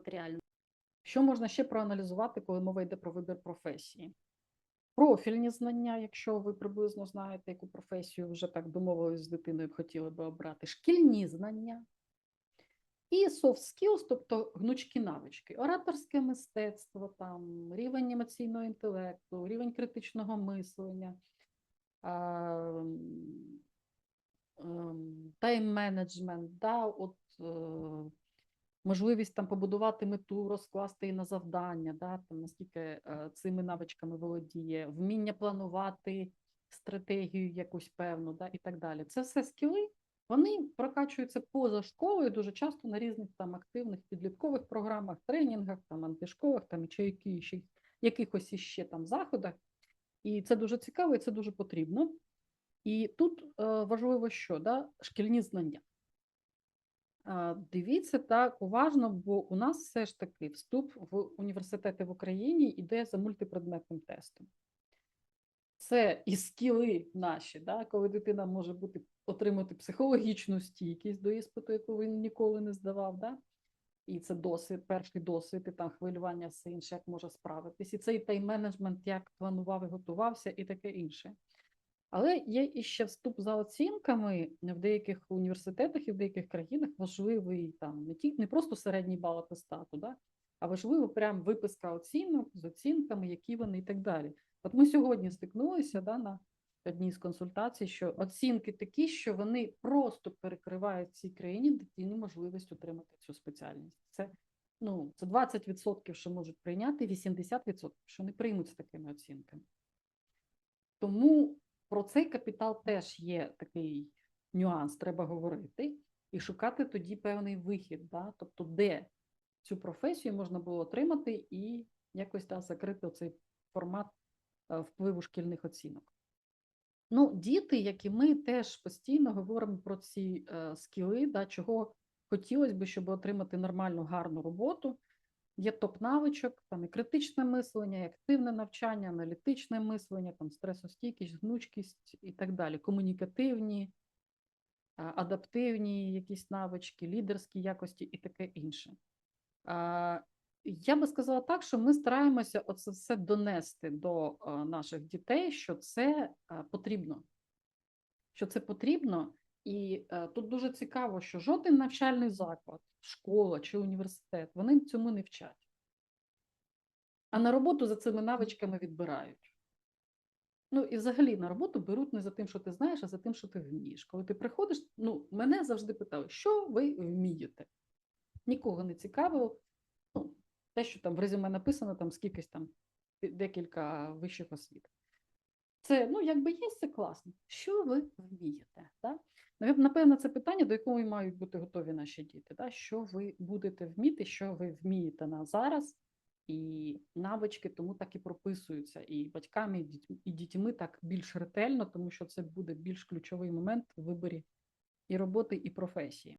матеріально. Що можна ще проаналізувати, коли мова йде про вибір професії? Профільні знання, якщо ви приблизно знаєте, яку професію вже так домовились з дитиною, хотіли би обрати, шкільні знання і soft skills, тобто гнучкі навички, ораторське мистецтво, там, рівень емоційного інтелекту, рівень критичного мислення, ем, тайм-менеджмент, да, от, е, можливість там побудувати мету, розкласти її на завдання, да, там, наскільки е, цими навичками володіє, вміння планувати стратегію якусь певну, да, і так далі. Це все скіли, вони прокачуються поза школою дуже часто на різних там активних підліткових програмах, тренінгах, там антишколах, там чи якихось, якихось іще там заходах. І це дуже цікаво, і це дуже потрібно. І тут е, важливо, що да, шкільні знання. Дивіться так уважно, бо у нас все ж таки вступ в університети в Україні йде за мультипредметним тестом. Це і скіли наші, да, коли дитина може бути, отримати психологічну стійкість до іспиту, яку він ніколи не здавав. Да? І це досвід, перший досвід, і там хвилювання, все інше, як може справитись. І цей тайм-менеджмент, як планував і готувався, і таке інше. Але є іще вступ за оцінками в деяких університетах і в деяких країнах важливий там не ті, не просто середній бал атестату, да, а важливо прям виписка оцінок з оцінками, які вони і так далі. От ми сьогодні стикнулися да, на одній з консультацій, що оцінки такі, що вони просто перекривають цій країні дитині можливість отримати цю спеціальність. Це ну, це 20%, що можуть прийняти, 80%, що не приймуть з такими оцінками. Тому про цей капітал теж є такий нюанс, треба говорити і шукати тоді певний вихід, да? тобто, де цю професію можна було отримати і якось да, закрити цей формат е, впливу шкільних оцінок. Ну, діти, як і ми, теж постійно говоримо про ці е, скіли, да, чого хотілося б, щоб отримати нормальну, гарну роботу. Є топ навичок, там і критичне мислення, і активне навчання, аналітичне мислення, там стресостійкість, гнучкість і так далі, комунікативні, адаптивні якісь навички, лідерські якості і таке інше. Я би сказала так, що ми стараємося оце все донести до наших дітей, що це потрібно. Що це потрібно, і е, тут дуже цікаво, що жоден навчальний заклад, школа чи університет, вони цьому не вчать. А на роботу за цими навичками відбирають. Ну, і взагалі на роботу беруть не за тим, що ти знаєш, а за тим, що ти вмієш. Коли ти приходиш, ну, мене завжди питали, що ви вмієте? Нікого не цікавило. Ну, те, що там в резюме написано, там скількись там декілька вищих освіт. Це, ну, якби є, це класно. Що ви вмієте? Да? Напевно, це питання, до якого мають бути готові наші діти. Так? Що ви будете вміти, що ви вмієте на зараз, і навички тому так і прописуються. І батьками, і дітьми так більш ретельно, тому що це буде більш ключовий момент в виборі і роботи, і професії.